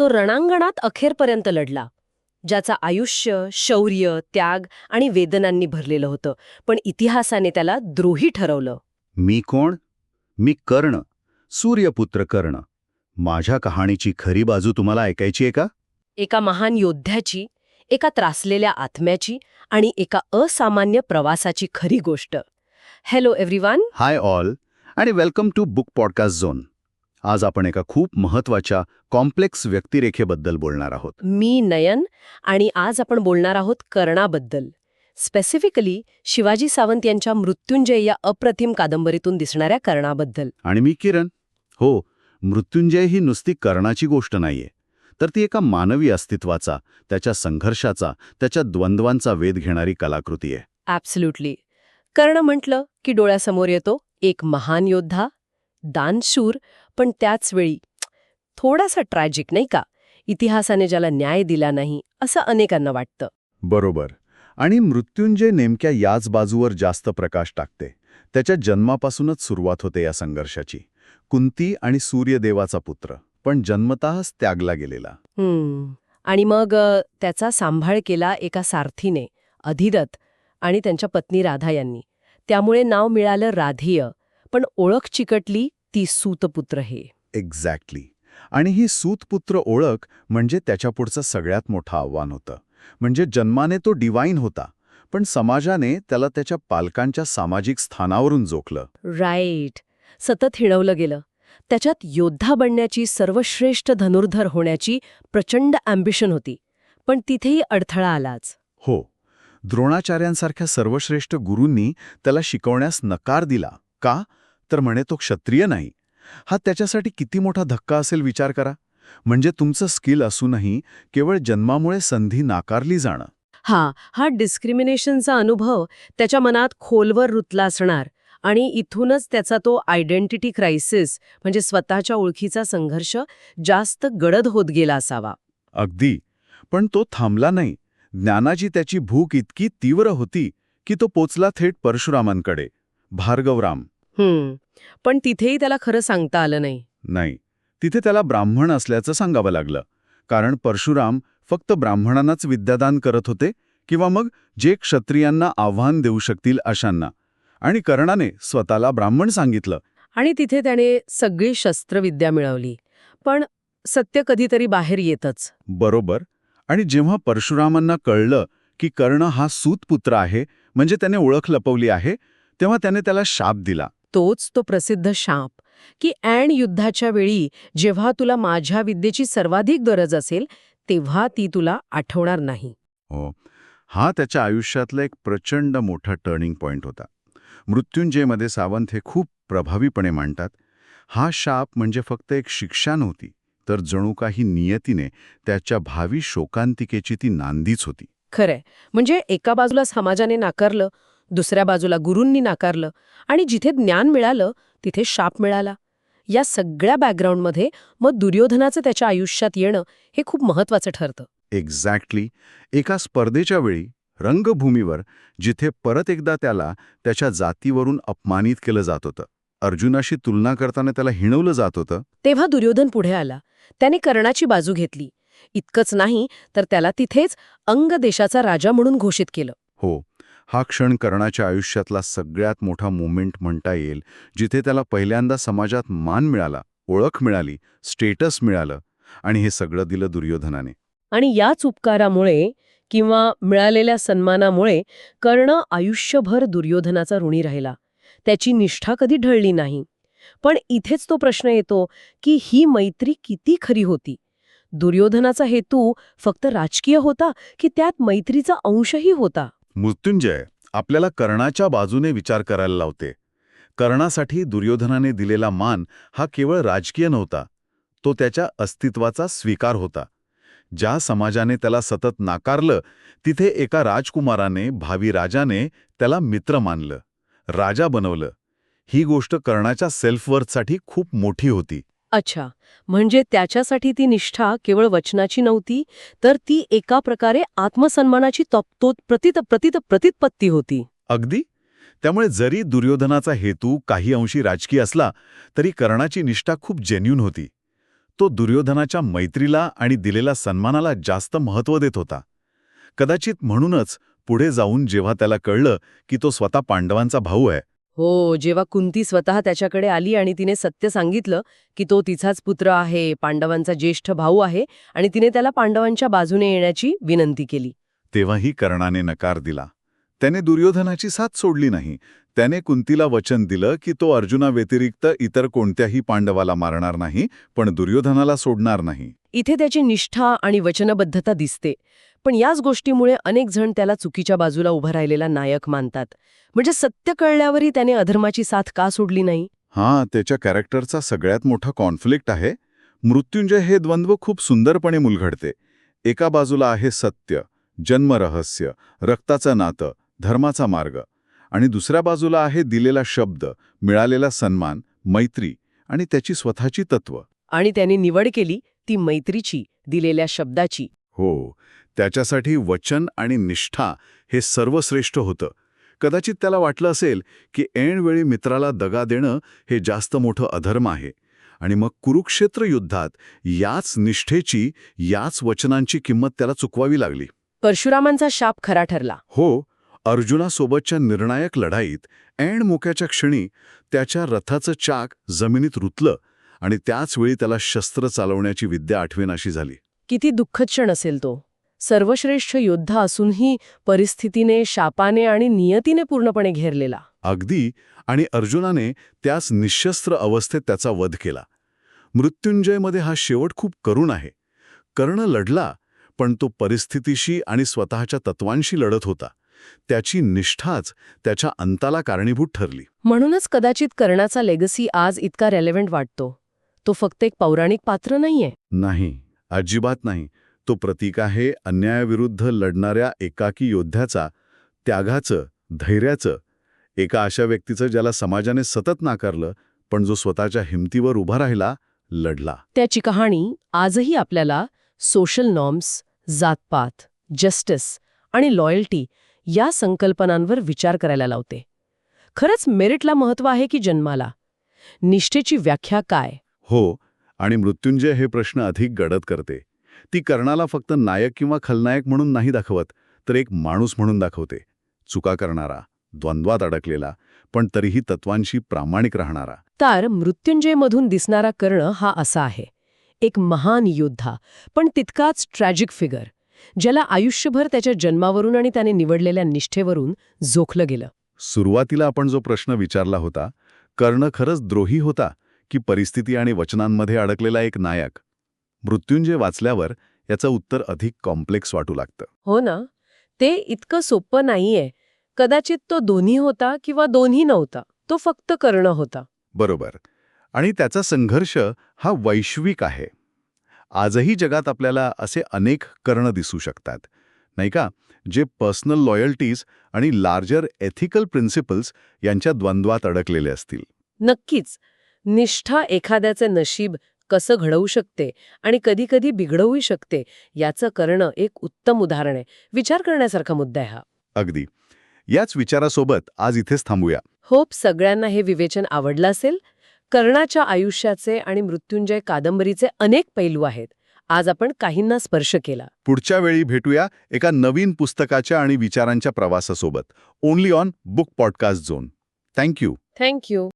तो रणांगणात अखेरपर्यंत लढला ज्याचं आयुष्य शौर्य त्याग आणि वेदनांनी भरलेलं होतं पण इतिहासाने त्याला द्रोही ठरवलं. मी कोण? मी कर्ण सूर्यपुत्र कर्ण. माझ्या कहाणीची खरी बाजू तुम्हाला ऐकायची आहे का? एका महान योद्ध्याची एका त्रासलेल्या आत्म्याची आणि एका असामान्य प्रवासाची खरी गोष्ट. हॅलो एव्हरीवन हाय ऑल आणि welcome to book podcast zone आज आपण एका खूप महत्त्वाच्या कॉम्प्लेक्स व्यक्तिरेखेबद्दल बोलणार आहोत. मी नयन आणि आज आपण बोलणार आहोत कर्णाबद्दल. स्पेसिफिकली शिवाजी सावंत यांच्या मृत्युंजय या अप्रतिम कादंबरीतून दिसणाऱ्या कर्णाबद्दल. आणि मी किरण? हो मृत्युंजय ही नुसती कर्णाची गोष्ट नाहीये. तर ती एका मानवी अस्तित्वाचा त्याच्या संघर्षाचा त्याच्या द्वंद्वांचा वेध घेणारी कलाकृती आहे. ॲब्सल्युटली कर्ण म्हटलं की डोळ्यासमोर येतो एक महान योद्धा दानशूर पण त्याच वेळी थोडासा ट्रॅजिक नाही का? इतिहासाने ज्याला न्याय दिला नाही असं अनेकांना वाटतं. बरोबर. आणि मृत्युंजय नेमक्या याच बाजूवर जास्त प्रकाश टाकते. त्याच्या जन्मापासूनच सुरुवात होते या संघर्षाची. कुंती आणि सूर्यदेवाचा पुत्र पण जन्मतःच त्यागला गेलेला. हम्म. आणि मग त्याचा सांभाळ केला एका सारथीने अधिरथ आणि त्यांच्या पत्नी राधा यांनी. त्यामुळे नाव मिळालं राधेय. पण ओळख चिकटली ती सूतपुत्र हे. एक्झॅक्टली आणि ही सूतपुत्र ओळख म्हणजे त्याच्यापुढचं सगळ्यात मोठं आव्हान होतं. म्हणजे जन्माने तो डिवाईन होता पण समाजाने त्याला त्याच्या पालकांच्या सामाजिक स्थानावरून जोखलं. राईट सतत हिणवलं गेलं. त्याच्यात योद्धा बनण्याची सर्वश्रेष्ठ धनुर्धर होण्याची प्रचंड अँबिशन होती पण तिथेही अडथळा आलाच. हो. द्रोणाचार्यांसारख्या सर्वश्रेष्ठ गुरूंनी त्याला शिकवण्यास नकार दिला. का? तर म्हणे तो क्षत्रिय नाही. हा त्याच्यासाठी किती मोठा धक्का असेल विचार करा. म्हणजे तुमचं स्किल असूनही केवळ जन्मामुळे संधी नाकारली जाणं. हा हा डिस्क्रिमिनेशनचा अनुभव त्याच्या मनात खोलवर रुतला असणार आणि इथूनच त्याचा तो आयडेंटिटी क्रायसिस म्हणजे स्वतःच्या ओळखीचा संघर्ष जास्त गडद होत गेला असावा. अगदी. पण तो थांबला नाही. ज्ञानाची त्याची भूक इतकी तीव्र होती की तो पोचला थेट परशुरामांकडे. भार्गवराम हम्म. पण तिथेही त्याला खरं सांगता आलं नाही. नाही. तिथे त्याला ब्राह्मण असल्याचं सांगावं लागलं. कारण परशुराम फक्त ब्राह्मणांनाच विद्यादान करत होते किंवा मग जे क्षत्रियांना आव्हान देऊ शकतील अशांना. आणि कर्णाने स्वतःला ब्राह्मण सांगितलं. आणि तिथे त्याने सगळी शस्त्रविद्या मिळवली. पण सत्य कधीतरी बाहेर येतच. बरोबर. आणि जेव्हा परशुरामांना कळलं की कर्ण हा सूतपुत्र आहे म्हणजे त्याने ओळख लपवली आहे तेव्हा त्याने त्याला शाप दिला. तोच तो प्रसिद्ध शाप. की ऐन युद्धाच्या वेळी जेव्हा तुला माझ्या विद्येची सर्वाधिक गरज असेल तेव्हा ती तुला आठवणार नाही. हो. हा त्याच्या आयुष्यातला एक प्रचंड मोठा टर्निंग पॉइंट होता. मृत्युंजयमध्ये सावंत हे खूप प्रभावीपणे मांडतात. हा शाप म्हणजे फक्त एक शिक्षा नव्हती तर जणू काही नियतीने त्याच्या भावी शोकांतिकेची ती नांदीच होती. खरंय. म्हणजे एका बाजूला समाजाने नाकारलं दुसऱ्या बाजूला गुरूंनी नाकारलं आणि जिथे ज्ञान मिळालं तिथे शाप मिळाला. या सगळ्या बॅकग्राऊंडमध्ये मग दुर्योधनाचं त्याच्या आयुष्यात येणं हे खूप महत्वाचं ठरतं. एक्झॅक्टली एका स्पर्धेच्या वेळी रंगभूमीवर जिथे परत एकदा त्याला त्याच्या जातीवरून अपमानित केलं जात होतं अर्जुनाशी तुलना करताना त्याला हिणवलं जात होतं तेव्हा दुर्योधन पुढे आला. त्याने कर्णाची बाजू घेतली. इतकंच नाही तर त्याला तिथेच अंग देशाचा राजा म्हणून घोषित केलं. हो. हा क्षण कर्णाच्या आयुष्यातला सगळ्यात मोठा मोमेंट म्हणता येईल जिथे त्याला पहिल्यांदा समाजात मान मिळाला ओळख मिळाली स्टेटस मिळालं आणि हे सगळं दिलं दुर्योधनाने. आणि याच उपकारामुळे किंवा मिळालेल्या सन्मानामुळे कर्ण आयुष्यभर दुर्योधनाचा ऋणी राहिला. त्याची निष्ठा कधी ढळली नाही. पण इथेच तो प्रश्न येतो की ही मैत्री किती खरी होती? दुर्योधनाचा हेतू फक्त राजकीय होता की त्यात मैत्रीचा अंशही होता? मृत्युंजय आपल्याला कर्णाच्या बाजूने विचार करायला लावते. कर्णासाठी दुर्योधनाने दिलेला मान हा केवळ राजकीय नव्हता तो त्याच्या अस्तित्वाचा स्वीकार होता. ज्या समाजाने त्याला सतत नाकारलं तिथे एका राजकुमाराने भावी राजाने त्याला मित्र मानलं राजा बनवलं. ही गोष्ट कर्णाच्या सेल्फवर्थसाठी खूप मोठी होती. अच्छा म्हणजे त्याच्यासाठी ती निष्ठा केवळ वचनाची नव्हती तर ती एका प्रकारे आत्मसन्मानाची तप्तोत प्रतित प्रतित प्रतितपत्ती होती. अगदी? त्यामुळे जरी दुर्योधनाचा हेतू काही अंशी राजकीय असला तरी कर्णाची निष्ठा खूप जेन्युन होती. तो दुर्योधनाच्या मैत्रीला आणि दिलेल्या सन्मानाला जास्त महत्त्व देत होता. कदाचित म्हणूनच पुढे जाऊन जेव्हा त्याला कळलं की तो स्वतः पांडवांचा भाऊ आहे हो जेव्हा कुंती स्वतः त्याच्याकडे आली आणि तिने सत्य सांगितलं की तो तिचाच पुत्र आहे पांडवांचा ज्येष्ठ भाऊ आहे आणि तिने त्याला पांडवांच्या बाजूने येण्याची विनंती केली. तेव्हाही कर्णाने नकार दिला. त्याने दुर्योधनाची साथ सोडली नाही. त्याने कुंतीला वचन दिलं की तो अर्जुनाव्यतिरिक्त इतर कोणत्याही पांडवाला मारणार नाही पण दुर्योधनाला सोडणार नाही. इथे त्याची निष्ठा आणि वचनबद्धता दिसते. पण याच गोष्टीमुळे अनेक जण त्याला चुकीच्या बाजूला उभा राहिलेला नायक मानतात. म्हणजे सत्य कळल्यावरही त्याने अधर्माची साथ का सोडली नाही? हां त्याच्या कॅरेक्टरचा सगळ्यात मोठा कॉन्फ्लिक्ट आहे. मृत्युंजय हे द्वंद्व खूप सुंदरपणे मुलघडते. एका बाजूला आहे सत्य जन्मरहस्य रक्ताचं नातं धर्माचा मार्ग. आणि दुसऱ्या बाजूला आहे दिलेला शब्द मिळालेला सन्मान मैत्री आणि त्याची स्वतःची तत्व. आणि त्याने निवड केली ती मैत्रीची दिलेल्या शब्दाची. हो त्याच्यासाठी वचन आणि निष्ठा हे सर्वश्रेष्ठ होतं. कदाचित त्याला वाटलं असेल की ऐनवेळी मित्राला दगा देणं हे जास्त मोठं अधर्म आहे. आणि मग कुरुक्षेत्र युद्धात याच निष्ठेची याच वचनांची किंमत त्याला चुकवावी लागली. परशुरामांचा शाप खरा ठरला. हो अर्जुनासोबतच्या निर्णायक लढाईत ऐन मोक्याच्या क्षणी त्याच्या रथाचं चाक जमिनीत रुतलं आणि त्याचवेळी त्याला शस्त्र चालवण्याची विद्या आठवेनाशी झाली. किती दुःखद क्षण असेल तो. सर्वश्रेष्ठ योद्धा असूनही परिस्थितीने शापाने आणि नियतीने पूर्णपणे घेरलेला. अगदी आणि अर्जुनाने त्याच निशस्त्र अवस्थेत त्याचा वध केला. मृत्युंजयमध्ये हा शेवट खूप करुण आहे. कर्ण लढला पण तो परिस्थितीशी आणि स्वतःच्या तत्वांशी लढत होता. त्याची निष्ठाच त्याच्या अंताला कारणीभूत ठरली. म्हणूनच कदाचित कर्णाचा लेगसी आज इतका रेलेव्हंट वाटतो. तो फक्त एक पौराणिक पात्र नाहीये. नाही अजिबात नाही. तो प्रतीक आहे अन्यायाविरुद्ध लढणाऱ्या एकाकी योद्ध्याचा त्यागाचं धैर्याचं. एका अशा व्यक्तीचं ज्याला समाजाने सतत नाकारलं पण जो स्वतःच्या हिमतीवर उभा राहिला लढला. त्याची कहाणी आजही आपल्याला सोशल नॉर्म्स जातपात जस्टिस आणि लॉयल्टी या संकल्पनांवर विचार करायला लावते. खरंच मेरिटला महत्त्व आहे की जन्माला? निष्ठेची व्याख्या काय? हो आणि मृत्युंजय हे प्रश्न अधिक गडद करते. ती कर्णाला फक्त नायक किंवा खलनायक म्हणून नाही दाखवत तर एक माणूस म्हणून दाखवते. चुका करणारा द्वंद्वात अडकलेला पण तरीही तत्वांशी प्रामाणिक राहणारा. तर मृत्युंजयमधून दिसणारा कर्ण हा असा आहे. एक महान योद्धा पण तितकाच ट्रॅजिक फिगर ज्याला आयुष्यभर त्याच्या जन्मावरून आणि त्याने निवडलेल्या निष्ठेवरून जोखलं गेलं. सुरुवातीला आपण जो प्रश्न विचारला होता कर्ण खरंच द्रोही होता की परिस्थिती आणि वचनांमध्ये अडकलेला एक नायक? मृत्युंजय वाचल्यावर याचं उत्तर अधिक कॉम्प्लेक्स वाटू लागतं. हो ना. ते इतकं सोपं नाहीये. कदाचित तो दोन्ही होता किंवा दोन्ही नव्हता. तो फक्त कर्ण होता. बरोबर. आणि त्याचा संघर्ष हा वैश्विक आहे. आजही जगात आपल्याला असे अनेक कर्ण दिसू शकतात. नाही का? जे पर्सनल लॉयल्टीज आणि लार्जर एथिकल प्रिन्सिपल्स यांच्या द्वंद्वात अडकलेले असतील. नक्कीच. निष्ठा एखाद्याचे नशीब कसं घडवू शकते आणि कधीकधी बिघडवू शकते याचं करणं एक उत्तम उदाहरण आहे. विचार करण्यासारखा मुद्दा आहे हा. अगदी. याच विचारासोबत आज इथेच थांबूया. होप सगळ्यांना हे विवेचन आवडलं असेल. कर्णाच्या आयुष्याचे आणि मृत्युंजय कादंबरीचे अनेक पैलू आहेत. आज आपण काहींना स्पर्श केला. पुढच्या वेळी भेटूया एका नवीन पुस्तकाच्या आणि विचारांच्या प्रवासासोबत. Only on book podcast zone thank you thank you